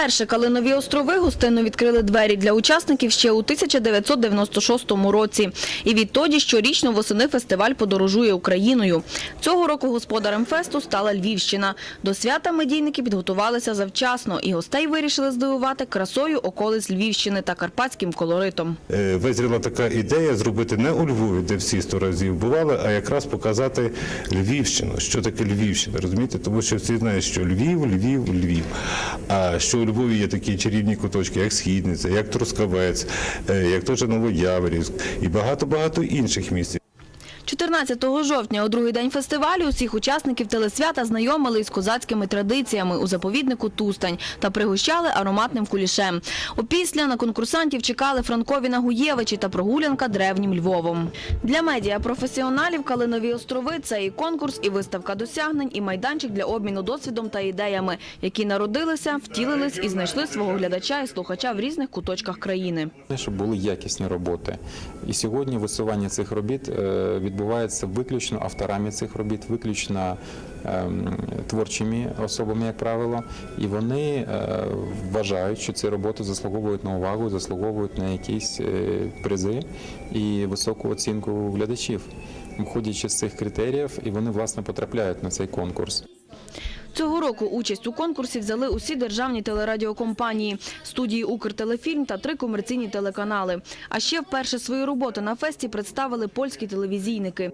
Вперше Калинові острови гостинно відкрили двері для учасників ще у 1996 році. І відтоді щорічно восени фестиваль подорожує Україною. Цього року господарем фесту стала Львівщина. До свята медійники підготувалися завчасно і гостей вирішили здивувати красою околиць Львівщини та карпатським колоритом. Е, Визріла така ідея зробити не у Львові, де всі сто разів бували, а якраз показати Львівщину. Що таке Львівщина, розумієте? Тому що всі знають, що Львів, Львів, Львів. А що Львові є такі чарівні куточки, як Східниця, як Трускавець, е, як теж Новояворівськ і багато-багато інших місць. 14 жовтня, у другий день фестивалю, усіх учасників телесвята знайомили із козацькими традиціями у заповіднику Тустань та пригощали ароматним кулішем. Опісля на конкурсантів чекали Франкові Нагуєвичі та прогулянка древнім Львовом. Для медіапрофесіоналів Калинові острови – це і конкурс, і виставка досягнень, і майданчик для обміну досвідом та ідеями, які народилися, втілились і знайшли свого глядача і слухача в різних куточках країни. щоб були якісні роботи. І сьогодні висування цих робіт е, відбувається виключно авторами цих робіт, виключно ем, творчими особами, як правило, і вони е, вважають, що ці роботи заслуговують на увагу, заслуговують на якісь е, призи і високу оцінку глядачів, виходячи з цих критеріїв, і вони власне потрапляють на цей конкурс. Цього року участь у конкурсі взяли усі державні телерадіокомпанії, студії «Укртелефільм» та три комерційні телеканали. А ще вперше свої роботи на фесті представили польські телевізійники.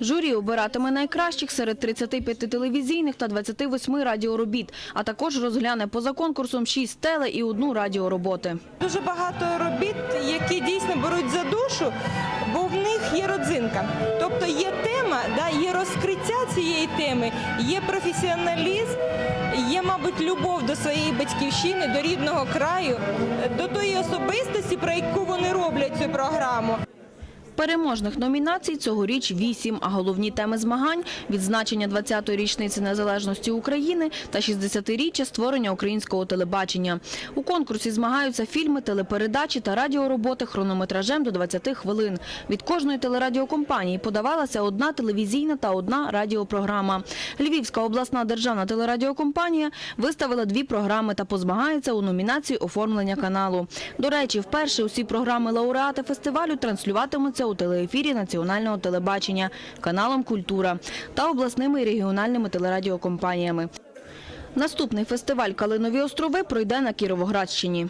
Журі обиратиме найкращих серед 35 телевізійних та 28 радіоробіт, а також розгляне поза конкурсом 6 теле і одну радіороботи. Дуже багато робіт, які дійсно беруть за душу, бо в є родзинка. Тобто є тема, да, є розкриття цієї теми, є професіоналізм, є, мабуть, любов до своєї батьківщини, до рідного краю, до тої особистості, про яку вони роблять цю програму. Переможних номінацій цьогоріч вісім, а головні теми змагань – відзначення 20-ї річниці незалежності України та 60-річчя створення українського телебачення. У конкурсі змагаються фільми, телепередачі та радіороботи хронометражем до 20 хвилин. Від кожної телерадіокомпанії подавалася одна телевізійна та одна радіопрограма. Львівська обласна державна телерадіокомпанія виставила дві програми та позмагається у номінації оформлення каналу. До речі, вперше усі програми лауреати фестивалю транслюватимуться у телеефірі національного телебачення, каналом Культура та обласними і регіональними телерадіокомпаніями. Наступний фестиваль Калинові острови пройде на Кіровоградщині.